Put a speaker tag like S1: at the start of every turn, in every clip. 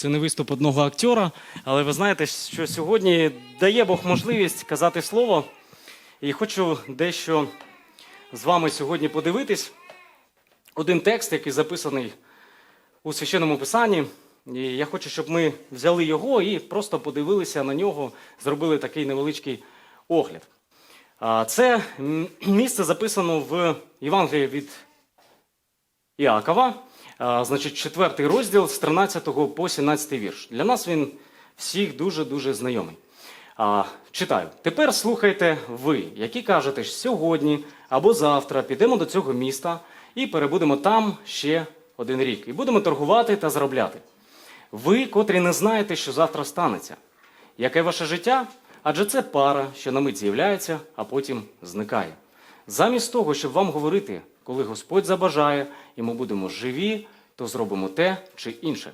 S1: Це не виступ одного актера, але ви знаєте, що сьогодні дає Бог можливість казати слово. І хочу дещо з вами сьогодні подивитись. Один текст, який записаний у священному писанні. І я хочу, щоб ми взяли його і просто подивилися на нього, зробили такий невеличкий огляд. Це місце записано в Євангелії від Іакова, значить, четвертий розділ з 13 по 17 вірш. Для нас він всіх дуже-дуже знайомий. А, читаю. Тепер слухайте ви, які кажете, що сьогодні або завтра підемо до цього міста і перебудемо там ще один рік. І будемо торгувати та заробляти. Ви, котрі не знаєте, що завтра станеться. Яке ваше життя? Адже це пара, що на мить з'являється, а потім зникає. Замість того, щоб вам говорити, коли Господь забажає, і ми будемо живі, то зробимо те чи інше.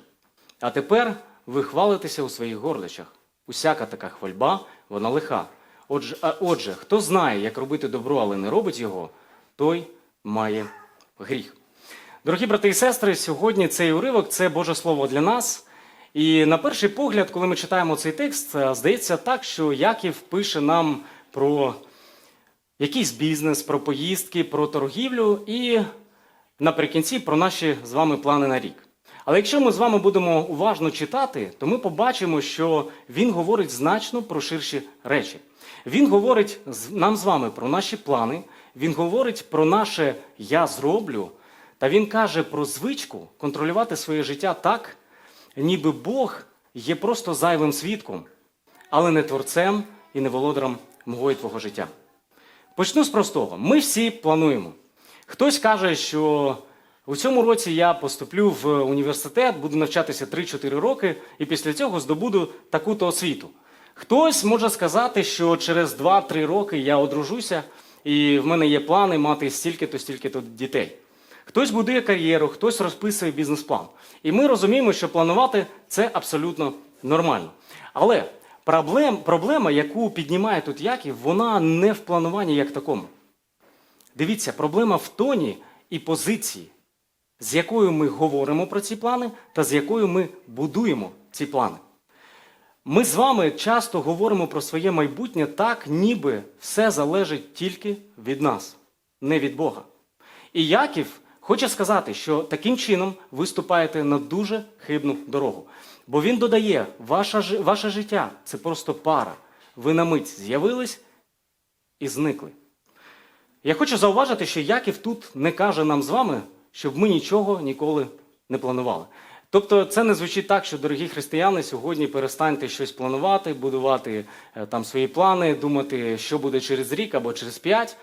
S1: А тепер ви хвалитеся у своїх гордощах. Усяка така хвальба, вона лиха. Отже, а отже, хто знає, як робити добро, але не робить його, той має гріх. Дорогі брати і сестри, сьогодні цей уривок це Боже Слово для нас. І на перший погляд, коли ми читаємо цей текст, е, здається так, що Яків пише нам про якийсь бізнес, про поїздки, про торгівлю і наприкінці про наші з вами плани на рік. Але якщо ми з вами будемо уважно читати, то ми побачимо, що він говорить значно про ширші речі. Він говорить нам з вами про наші плани, він говорить про наше я зроблю, та він каже про звичку контролювати своє життя так, ніби Бог є просто зайвим свідком, але не творцем і не володарем мого і твого життя. Почну з простого. Ми всі плануємо. Хтось каже, що у цьому році я поступлю в університет, буду навчатися 3-4 роки, і після цього здобуду таку-то освіту. Хтось може сказати, що через 2-3 роки я одружуся, і в мене є плани мати стільки-то, стільки-то дітей. Хтось будує кар'єру, хтось розписує бізнес-план. І ми розуміємо, що планувати це абсолютно нормально. Але проблем, проблема, яку піднімає тут Яків, вона не в плануванні як такому. Дивіться, проблема в тоні і позиції, з якою ми говоримо про ці плани та з якою ми будуємо ці плани. Ми з вами часто говоримо про своє майбутнє так, ніби все залежить тільки від нас, не від Бога. І Яків хоче сказати, що таким чином ви ступаєте на дуже хибну дорогу. Бо він додає, ваше, ваше життя це просто пара. Ви на мить з'явились і зникли. Я хочу зауважити, що Яків тут не каже нам з вами, щоб ми нічого ніколи не планували. Тобто це не звучить так, що, дорогі християни, сьогодні перестаньте щось планувати, будувати е, там свої плани, думати, що буде через рік або через п'ять.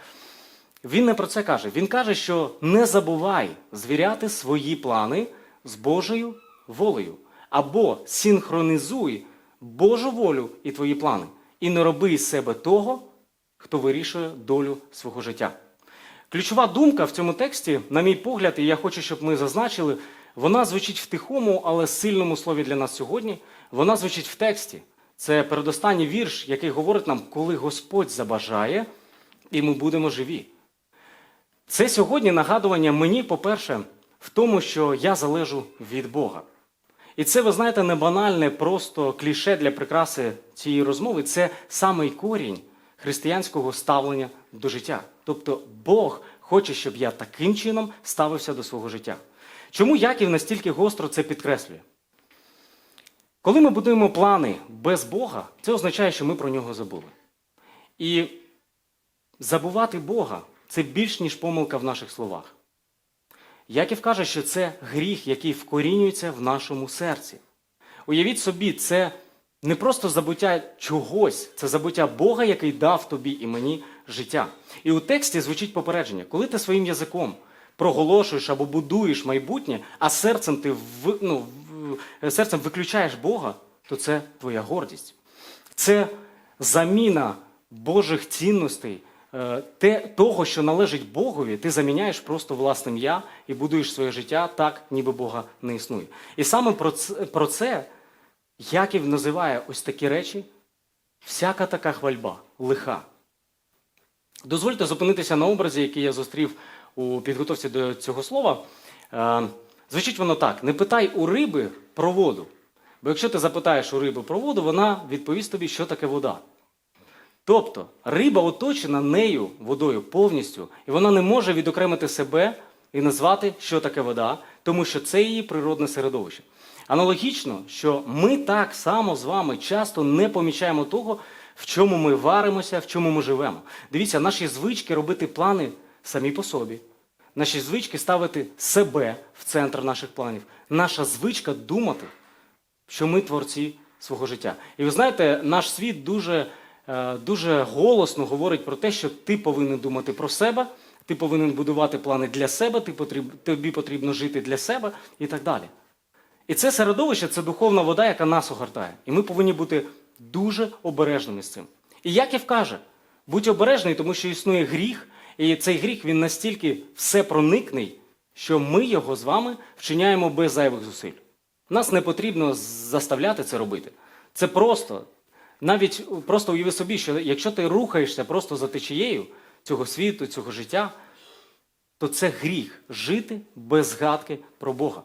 S1: Він не про це каже. Він каже, що не забувай звіряти свої плани з Божою волею. Або синхронізуй Божу волю і твої плани. І не роби із себе того, хто вирішує долю свого життя. Ключова думка в цьому тексті, на мій погляд, і я хочу, щоб ми зазначили, вона звучить в тихому, але сильному слові для нас сьогодні. Вона звучить в тексті. Це передостанній вірш, який говорить нам, коли Господь забажає, і ми будемо живі. Це сьогодні нагадування мені, по-перше, в тому, що я залежу від Бога. І це, ви знаєте, не банальне, просто кліше для прикраси цієї розмови. Це самий корінь християнського ставлення до життя. Тобто Бог хоче, щоб я таким чином ставився до свого життя. Чому Яків настільки гостро це підкреслює? Коли ми будуємо плани без Бога, це означає, що ми про нього забули. І забувати Бога це більш ніж помилка в наших словах. Яків каже, що це гріх, який вкорінюється в нашому серці. Уявіть собі, це не просто забуття чогось, це забуття Бога, який дав тобі і мені життя. І у тексті звучить попередження, коли ти своїм язиком проголошуєш або будуєш майбутнє, а серцем ти в, ну, серцем виключаєш Бога, то це твоя гордість. Це заміна Божих цінностей, е, те, того, що належить Богові, ти заміняєш просто власним я і будуєш своє життя так, ніби Бога не існує. І саме про це, про це Яків називає ось такі речі, всяка така хвальба, лиха. Дозвольте зупинитися на образі, який я зустрів у підготовці до цього слова. Е, Звучить воно так: не питай у риби про воду, Бо якщо ти запитаєш у риби про воду, вона відповість тобі, що таке вода. Тобто риба оточена нею водою повністю, і вона не може відокремити себе і назвати, що таке вода, тому що це її природне середовище. Аналогічно, що ми так само з вами часто не помічаємо того, в чому ми варимося, в чому ми живемо. Дивіться, наші звички робити плани самі по собі. Наші звички ставити себе в центр наших планів. Наша звичка думати, що ми творці свого життя. І ви знаєте, наш світ дуже, е, дуже голосно говорить про те, що ти повинен думати про себе, ти повинен будувати плани для себе, ти потріб, тобі потрібно жити для себе і так далі. І це середовище це духовна вода, яка нас огортає. І ми повинні бути дуже обережними з цим. І Яків каже: будь обережний, тому що існує гріх, і цей гріх він настільки всепроникний, що ми його з вами вчиняємо без зайвих зусиль. Нас не потрібно заставляти це робити. Це просто. Навіть просто уяви собі, що якщо ти рухаєшся просто за течією цього світу, цього життя, то це гріх жити без згадки про Бога.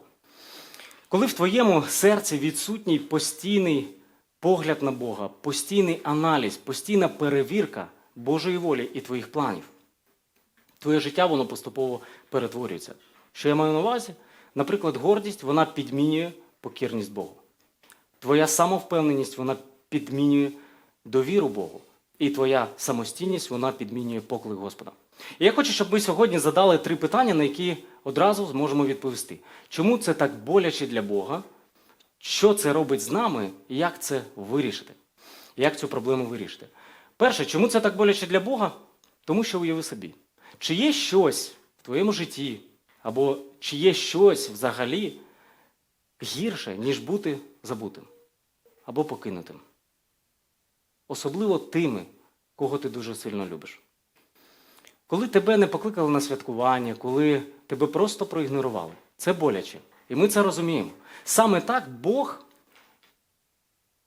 S1: Коли в твоєму серці відсутній постійний погляд на Бога, постійний аналіз, постійна перевірка Божої волі і твоїх планів, твоє життя воно поступово перетворюється. Що я маю на увазі? Наприклад, гордість вона підмінює покірність Богу. Твоя самовпевненість вона підмінює довіру Богу. І твоя самостійність вона підмінює поклик Господа. І я хочу, щоб ми сьогодні задали три питання, на які одразу зможемо відповісти. Чому це так боляче для Бога? Що це робить з нами, і як це вирішити? Як цю проблему вирішити? Перше, чому це так боляче для Бога? Тому що уяви собі, чи є щось в твоєму житті, або чи є щось взагалі гірше, ніж бути забутим або покинутим? Особливо тими, кого ти дуже сильно любиш. Коли тебе не покликали на святкування, коли тебе просто проігнорували, це боляче. І ми це розуміємо. Саме так Бог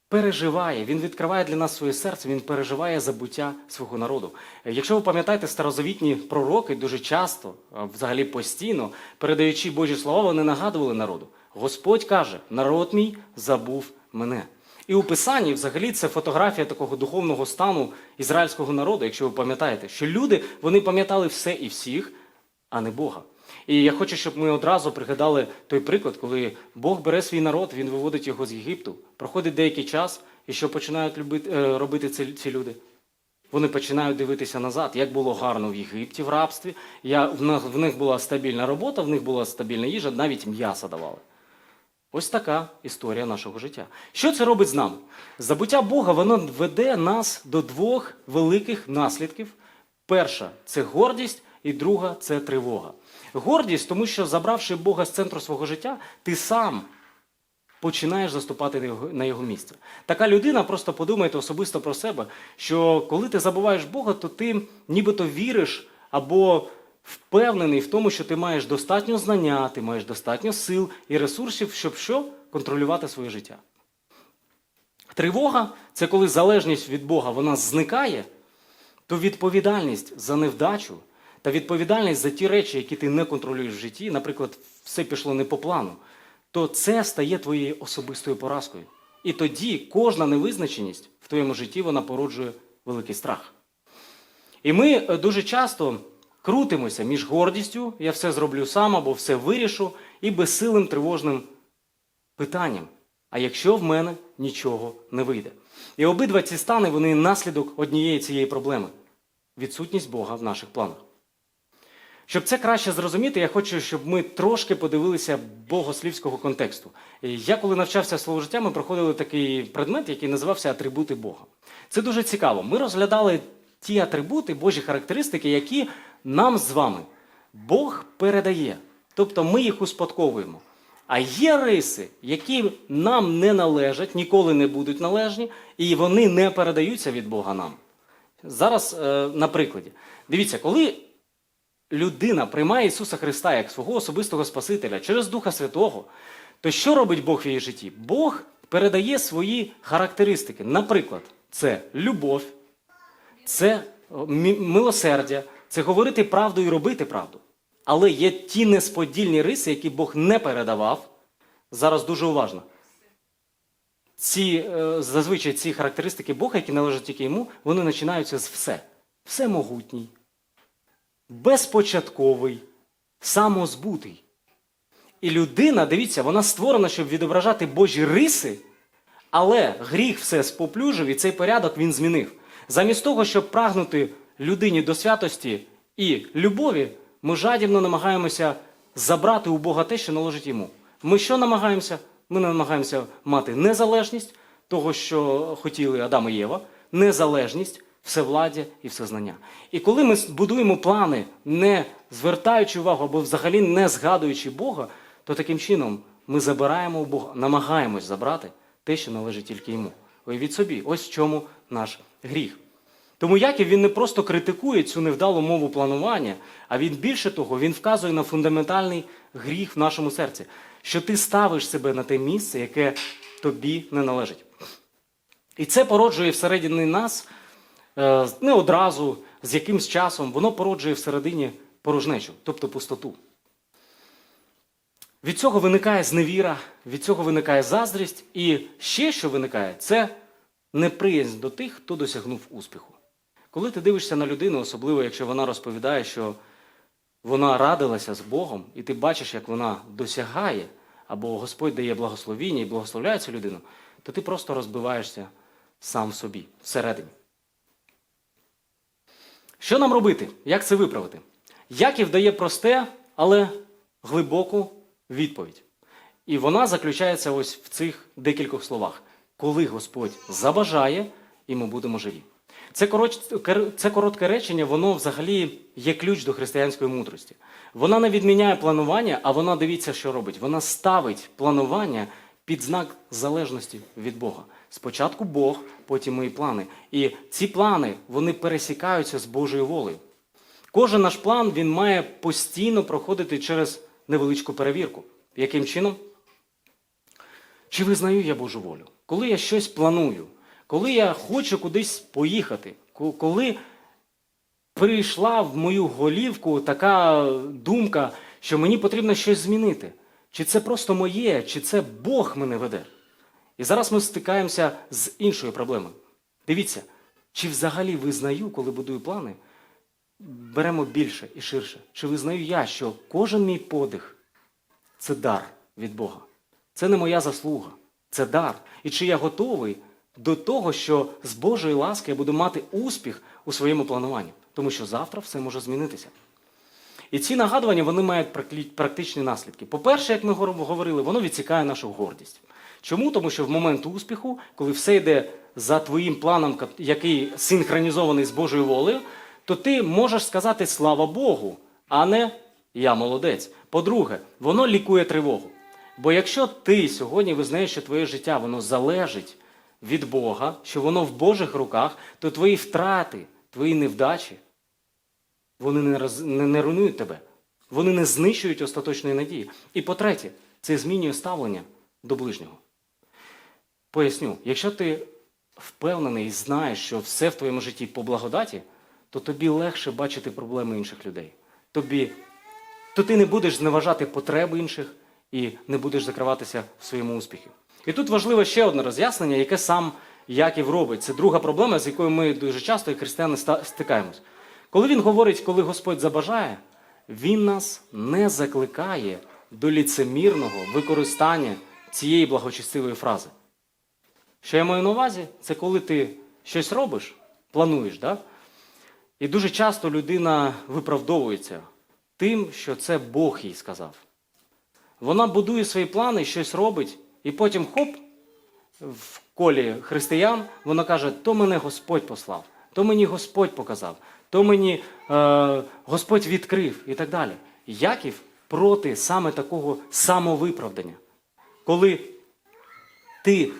S1: переживає, Він відкриває для нас своє серце, Він переживає забуття свого народу. Якщо ви пам'ятаєте, старозавітні пророки дуже часто, взагалі постійно, передаючи Божі слова, вони нагадували народу. Господь каже: народ мій забув мене. І у Писанні, взагалі, це фотографія такого духовного стану ізраїльського народу, якщо ви пам'ятаєте, що люди вони пам'ятали все і всіх, а не Бога. І я хочу, щоб ми одразу пригадали той приклад, коли Бог бере свій народ, він виводить його з Єгипту. Проходить деякий час, і що починають любити, е, робити ці, ці люди? Вони починають дивитися назад, як було гарно в Єгипті в рабстві. Я, в, в них була стабільна робота, в них була стабільна їжа, навіть м'ясо давали. Ось така історія нашого життя. Що це робить з нами? Забуття Бога воно веде нас до двох великих наслідків. Перша це гордість, і друга це тривога. Гордість, тому що забравши Бога з центру свого життя, ти сам починаєш заступати на його, місце. Така людина, просто подумайте особисто про себе, що коли ти забуваєш Бога, то ти нібито віриш або впевнений в тому, що ти маєш достатньо знання, ти маєш достатньо сил і ресурсів, щоб що? контролювати своє життя. Тривога це коли залежність від Бога вона зникає, то відповідальність за невдачу та відповідальність за ті речі, які ти не контролюєш в житті, наприклад, все пішло не по плану, то це стає твоєю особистою поразкою. І тоді кожна невизначеність в твоєму житті вона породжує великий страх. І ми е, дуже часто крутимося між гордістю, я все зроблю сам або все вирішу, і безсилим тривожним питанням. А якщо в мене нічого не вийде? І обидва ці стани вони наслідок однієї цієї проблеми відсутність Бога в наших планах. Щоб це краще зрозуміти, я хочу, щоб ми трошки подивилися богослівського контексту. Я, коли навчався слово життя, ми проходили такий предмет, який називався Атрибути Бога. Це дуже цікаво. Ми розглядали ті атрибути, Божі характеристики, які нам з вами Бог передає. Тобто ми їх успадковуємо. А є риси, які нам не належать, ніколи не будуть належні, і вони не передаються від Бога нам. Зараз е, на прикладі. Дивіться, коли людина приймає Ісуса Христа як свого особистого Спасителя через Духа Святого, то що робить Бог в її житті? Бог передає свої характеристики. Наприклад, це любов, це милосердя, це говорити правду і робити правду. Але є ті несподільні риси, які Бог не передавав. Зараз дуже уважно. ці, е, зазвичай ці характеристики Бога, які належать тільки йому, вони починаються з все. Всемогутній, безпочатковий, самозбутий. І людина, дивіться, вона створена, щоб відображати Божі риси, але гріх все споплюжив, і цей порядок він змінив. Замість того, щоб прагнути людині до святості і любові, ми жадібно намагаємося забрати у Бога те, що належить йому. Ми що намагаємося? Ми намагаємося мати незалежність того, що хотіли Адам і Єва, незалежність, всевладдя і всезнання. І коли ми будуємо плани, не звертаючи увагу або взагалі не згадуючи Бога, то таким чином ми забираємо у Бога, намагаємось забрати те, що належить тільки йому. Уявіть собі, ось в чому наш гріх. Тому Яків він не просто критикує цю невдалу мову планування, а він більше того, він вказує на фундаментальний гріх в нашому серці, що ти ставиш себе на те місце, яке тобі не належить. І це породжує всередині нас е, не одразу, з якимсь часом, воно породжує всередині порожнечу, тобто пустоту. Від цього виникає зневіра, від цього виникає заздрість, і ще що виникає, це неприязнь до тих, хто досягнув успіху. Коли ти дивишся на людину, особливо якщо вона розповідає, що вона радилася з Богом, і ти бачиш, як вона досягає, або Господь дає благословіння і благословляє цю людину, то ти просто розбиваєшся сам собі, всередині. Що нам робити? Як це виправити? Яків дає просте, але глибоку відповідь. І вона заключається ось в цих декількох словах. Коли Господь забажає, і ми будемо живі. Це, короч- це коротке речення, воно взагалі є ключ до християнської мудрості. Вона не відміняє планування, а вона дивіться, що робить. Вона ставить планування під знак залежності від Бога. Спочатку Бог, потім мої плани. І ці плани вони пересікаються з Божою волею. Кожен наш план він має постійно проходити через невеличку перевірку. Яким чином? Чи визнаю я Божу волю? Коли я щось планую, коли я хочу кудись поїхати, коли прийшла в мою голівку така думка, що мені потрібно щось змінити. Чи це просто моє, чи це Бог мене веде? І зараз ми стикаємося з іншою проблемою. Дивіться, чи взагалі визнаю, коли будую плани, беремо більше і ширше. Чи визнаю я, що кожен мій подих це дар від Бога. Це не моя заслуга, це дар. І чи я готовий до того, що з Божої ласки я буду мати успіх у своєму плануванні, тому що завтра все може змінитися. І ці нагадування вони мають практичні наслідки. По-перше, як ми говорили, воно відсікає нашу гордість. Чому? Тому що в момент успіху, коли все йде за твоїм планом, який синхронізований з Божою волею, то ти можеш сказати слава Богу, а не я молодець. По-друге, воно лікує тривогу. Бо якщо ти сьогодні визнаєш, що твоє життя воно залежить від Бога, що воно в Божих руках, то твої втрати, твої невдачі, вони не, роз, не, не руйнують тебе. Вони не знищують остаточної надії. І по-третє, це змінює ставлення до ближнього. Поясню, якщо ти впевнений і знаєш, що все в твоєму житті по благодаті, то тобі легше бачити проблеми інших людей. Тобі, то ти не будеш зневажати потреби інших і не будеш закриватися в своєму успіхі. І тут важливе ще одне роз'яснення, яке сам Яків робить. Це друга проблема, з якою ми дуже часто, як християни, стикаємось. Коли він говорить, коли Господь забажає, він нас не закликає до ліцемірного використання цієї благочестивої фрази. Що я маю на увазі, це коли ти щось робиш, плануєш, да? і дуже часто людина виправдовується тим, що це Бог їй сказав. Вона будує свої плани, щось робить, і потім хоп, в колі християн вона каже: то мене Господь послав, то мені Господь показав, то мені е, Господь відкрив і так далі. Яків проти саме такого самовиправдання. Коли ти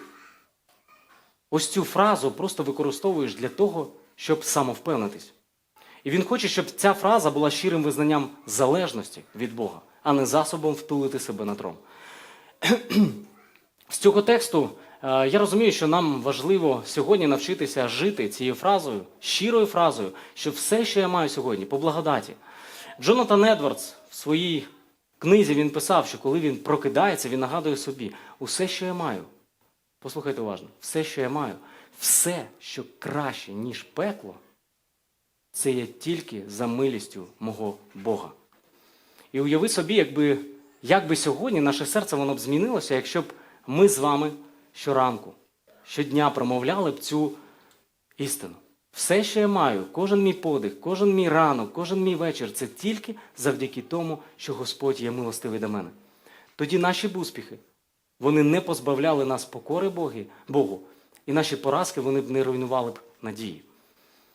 S1: ось цю фразу просто використовуєш для того, щоб самовпевнитись. І він хоче, щоб ця фраза була щирим визнанням залежності від Бога, а не засобом втулити себе на трон. З цього тексту е, я розумію, що нам важливо сьогодні навчитися жити цією фразою, щирою фразою, що все, що я маю сьогодні, по благодаті. Джонатан Едвардс в своїй книзі він писав, що коли він прокидається, він нагадує собі, усе, що я маю, Послухайте уважно, все, що я маю, все, що краще, ніж пекло, це є тільки за милістю мого Бога. І уяви собі, якби, як би сьогодні наше серце воно б змінилося, якщо б ми з вами щоранку, щодня промовляли б цю істину. Все, що я маю, кожен мій подих, кожен мій ранок, кожен мій вечір це тільки завдяки тому, що Господь є милостивий до мене. Тоді наші б успіхи, вони не позбавляли нас покори Боги, Богу, і наші поразки вони б не руйнували б надії.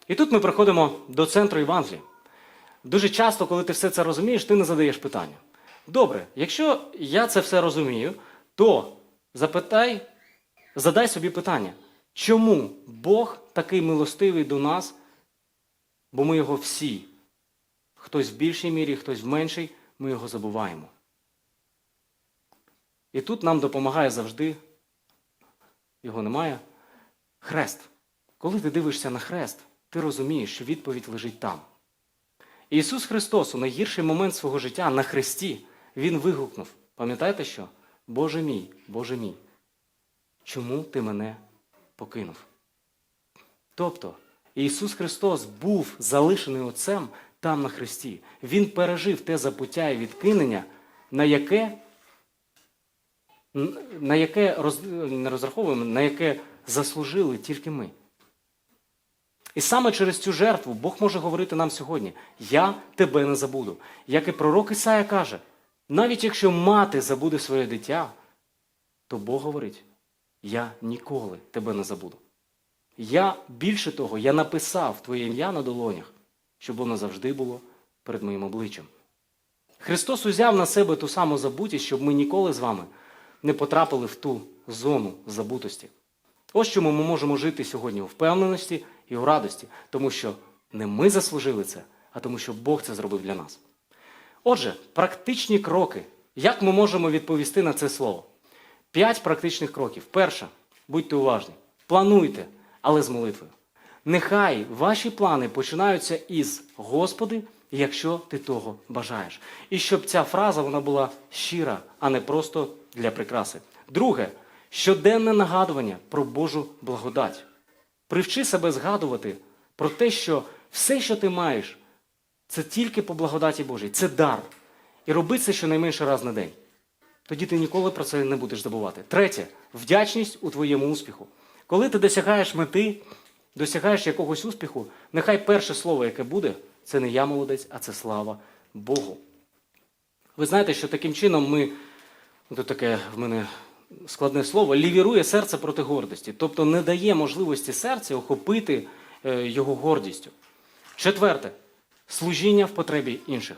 S1: І тут ми приходимо до центру Євангелія. Дуже часто, коли ти все це розумієш, ти не задаєш питання. Добре, якщо я це все розумію, то запитай, задай собі питання, чому Бог такий милостивий до нас, бо ми його всі, хтось в більшій мірі, хтось в меншій, ми його забуваємо. І тут нам допомагає завжди, його немає, хрест. Коли ти дивишся на хрест, ти розумієш, що відповідь лежить там. Ісус Христос у найгірший момент свого життя на хресті, Він вигукнув: пам'ятаєте що? Боже мій, Боже мій, чому ти мене покинув? Тобто, Ісус Христос був залишений Отцем там на хресті. Він пережив те запуття і відкинення, на яке, на яке роз, не розраховуємо, на яке заслужили тільки ми. І саме через цю жертву Бог може говорити нам сьогодні: Я тебе не забуду. Як і пророк Ісая каже, навіть якщо мати забуде своє дитя, то Бог говорить: Я ніколи тебе не забуду. Я більше того, я написав твоє ім'я на долонях, щоб воно завжди було перед моїм обличчям. Христос узяв на себе ту саму забутість, щоб ми ніколи з вами не потрапили в ту зону забутості. Ось чому ми можемо жити сьогодні у впевненості і у радості, тому що не ми заслужили це, а тому, що Бог це зробив для нас. Отже, практичні кроки. Як ми можемо відповісти на це слово? П'ять практичних кроків. Перше, будьте уважні, плануйте, але з молитвою. Нехай ваші плани починаються із Господи, якщо ти того бажаєш. І щоб ця фраза вона була щира, а не просто для прикраси. Друге, щоденне нагадування про Божу благодать. Привчи себе згадувати про те, що все, що ти маєш, це тільки по благодаті Божій, це дар. І роби це щонайменше раз на день. Тоді ти ніколи про це не будеш забувати. Третє вдячність у твоєму успіху. Коли ти досягаєш мети, досягаєш якогось успіху, нехай перше слово, яке буде, це не я молодець, а це слава Богу. Ви знаєте, що таким чином ми, тут таке в мене складне слово, лівірує серце проти гордості, тобто не дає можливості серця охопити е, його гордістю. Четверте служіння в потребі інших.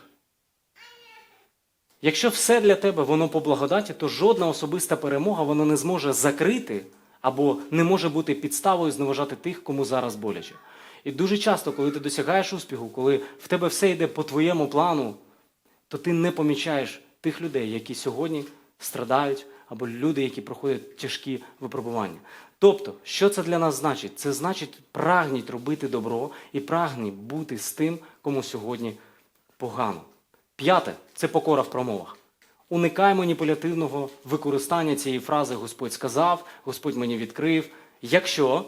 S1: Якщо все для тебе воно по благодаті, то жодна особиста перемога вона не зможе закрити або не може бути підставою зневажати тих, кому зараз боляче. І дуже часто, коли ти досягаєш успіху, коли в тебе все йде по твоєму плану, то ти не помічаєш тих людей, які сьогодні страдають, або люди, які проходять тяжкі випробування. Тобто, що це для нас значить? Це значить прагніть робити добро і прагніть бути з тим, кому сьогодні погано. П'яте це покора в промовах. Уникай маніпулятивного використання цієї фрази Господь сказав, Господь мені відкрив. Якщо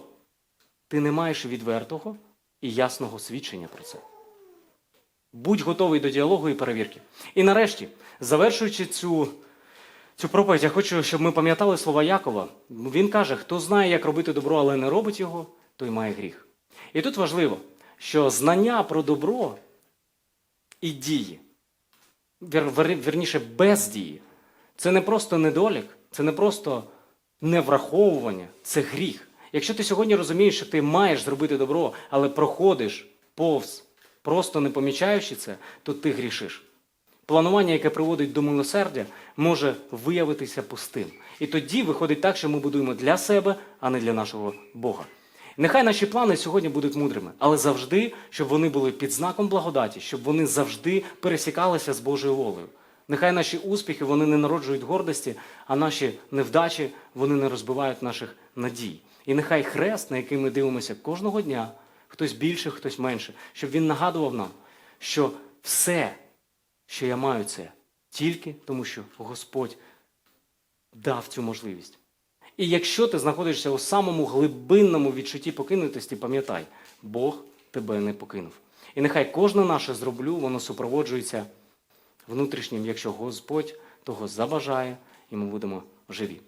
S1: ти не маєш відвертого і ясного свідчення про це. Будь готовий до діалогу і перевірки. І нарешті, завершуючи цю, цю проповідь, я хочу, щоб ми пам'ятали слова Якова. Він каже: хто знає, як робити добро, але не робить його, той має гріх. І тут важливо, що знання про добро і дії, вір, вір, вірніше, бездії, це не просто недолік, це не просто невраховування, це гріх. Якщо ти сьогодні розумієш, що ти маєш зробити добро, але проходиш повз, просто не помічаючи це, то ти грішиш. Планування, яке приводить до милосердя, може виявитися пустим. І тоді виходить так, що ми будуємо для себе, а не для нашого Бога. Нехай наші плани сьогодні будуть мудрими, але завжди, щоб вони були під знаком благодаті, щоб вони завжди пересікалися з Божою волею. Нехай наші успіхи вони не народжують гордості, а наші невдачі вони не розбивають наших надій. І нехай хрест, на який ми дивимося кожного дня, хтось більше, хтось менше, щоб він нагадував нам, що все, що я маю, це тільки тому, що Господь дав цю можливість. І якщо ти знаходишся у самому глибинному відчутті покинутості, пам'ятай, Бог тебе не покинув. І нехай кожне наше зроблю, воно супроводжується внутрішнім, якщо Господь того забажає, і ми будемо живі.